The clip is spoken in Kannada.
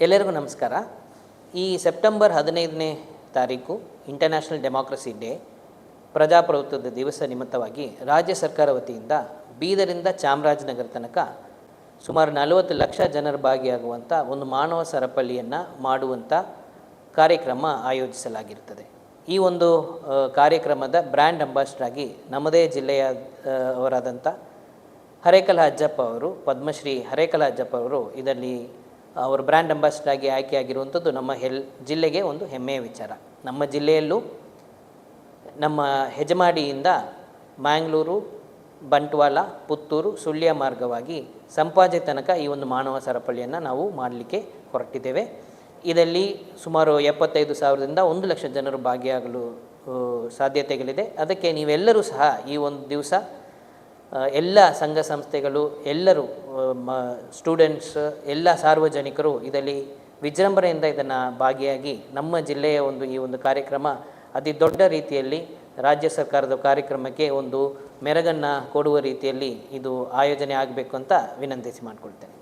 ಎಲ್ಲರಿಗೂ ನಮಸ್ಕಾರ. ಈ ಸೆಪ್ಟೆಂಬರ್ ಹದಿನೈದನೇ ತಾರೀಕು ಇಂಟರ್ನ್ಯಾಷನಲ್ ಡೆಮಾಕ್ರಸಿ ಡೇ ಪ್ರಜಾಪ್ರಭುತ್ವದ ದಿವಸ ನಿಮಿತ್ತವಾಗಿ ರಾಜ್ಯ ಸರ್ಕಾರ ವತಿಯಿಂದ ಬೀದರಿಂದ ಚಾಮರಾಜನಗರ ತನಕ ಸುಮಾರು ನಲವತ್ತು ಲಕ್ಷ ಜನರು ಭಾಗಿಯಾಗುವಂಥ ಒಂದು ಮಾನವ ಸರಪಳಿಯನ್ನು ಮಾಡುವಂಥ ಕಾರ್ಯಕ್ರಮ ಆಯೋಜಿಸಲಾಗಿರುತ್ತದೆ. ಈ ಒಂದು ಕಾರ್ಯಕ್ರಮದ ಬ್ರ್ಯಾಂಡ್ ಅಂಬಾಸಿಡರ್ ಆಗಿ ನಮ್ಮದೇ ಜಿಲ್ಲೆಯ ಅವರಾದಂಥ ಹರೇಕಲ ಅಜ್ಜಪ್ಪ ಅವರು, ಪದ್ಮಶ್ರೀ ಹರೇಕಲ ಅಜ್ಜಪ್ಪ ಅವರು ಇದರಲ್ಲಿ ಅವರು ಬ್ರ್ಯಾಂಡ್ ಅಂಬಾಸಿಡರ್ ಆಗಿ ಆಯ್ಕೆಯಾಗಿರುವಂಥದ್ದು ನಮ್ಮ ಹೆಲ್, ಜಿಲ್ಲೆಗೆ ಒಂದು ಹೆಮ್ಮೆಯ ವಿಚಾರ. ನಮ್ಮ ಜಿಲ್ಲೆಯಲ್ಲೂ ನಮ್ಮ ಹೆಜಮಾಡಿಯಿಂದ ಮ್ಯಾಂಗ್ಳೂರು, ಬಂಟ್ವಾಳ, ಪುತ್ತೂರು, ಸುಳ್ಯ ಮಾರ್ಗವಾಗಿ ಸಂಪಾಜೆ ತನಕ ಈ ಒಂದು ಮಾನವ ಸರಪಳಿಯನ್ನು ನಾವು ಮಾಡಲಿಕ್ಕೆ ಹೊರಟಿದ್ದೇವೆ. ಇದರಲ್ಲಿ ಸುಮಾರು ಎಪ್ಪತ್ತೈದು ಸಾವಿರದಿಂದ ಒಂದು ಲಕ್ಷ ಜನರು ಭಾಗಿಯಾಗಲು ಸಾಧ್ಯತೆಗಳಿದೆ. ಅದಕ್ಕೆ ನೀವೆಲ್ಲರೂ ಸಹ ಈ ಒಂದು ದಿವಸ ಎಲ್ಲ ಸಂಘ ಸಂಸ್ಥೆಗಳು, ಎಲ್ಲರೂ ಮ ಸ್ಟೂಡೆಂಟ್ಸ್ ಎಲ್ಲ ಸಾರ್ವಜನಿಕರು ಇದರಲ್ಲಿ ವಿಜೃಂಭಣೆಯಿಂದ ಇದನ್ನು ಭಾಗಿಯಾಗಿ ನಮ್ಮ ಜಿಲ್ಲೆಯ ಒಂದು ಈ ಒಂದು ಕಾರ್ಯಕ್ರಮ ಅತಿ ದೊಡ್ಡ ರೀತಿಯಲ್ಲಿ ರಾಜ್ಯ ಸರ್ಕಾರದ ಕಾರ್ಯಕ್ರಮಕ್ಕೆ ಒಂದು ಮೆರಗನ್ನು ಕೊಡುವ ರೀತಿಯಲ್ಲಿ ಇದು ಆಯೋಜನೆ ಆಗಬೇಕು ಅಂತ ವಿನಂತಿಸಿ ಮಾಡಿಕೊಳ್ತೇನೆ.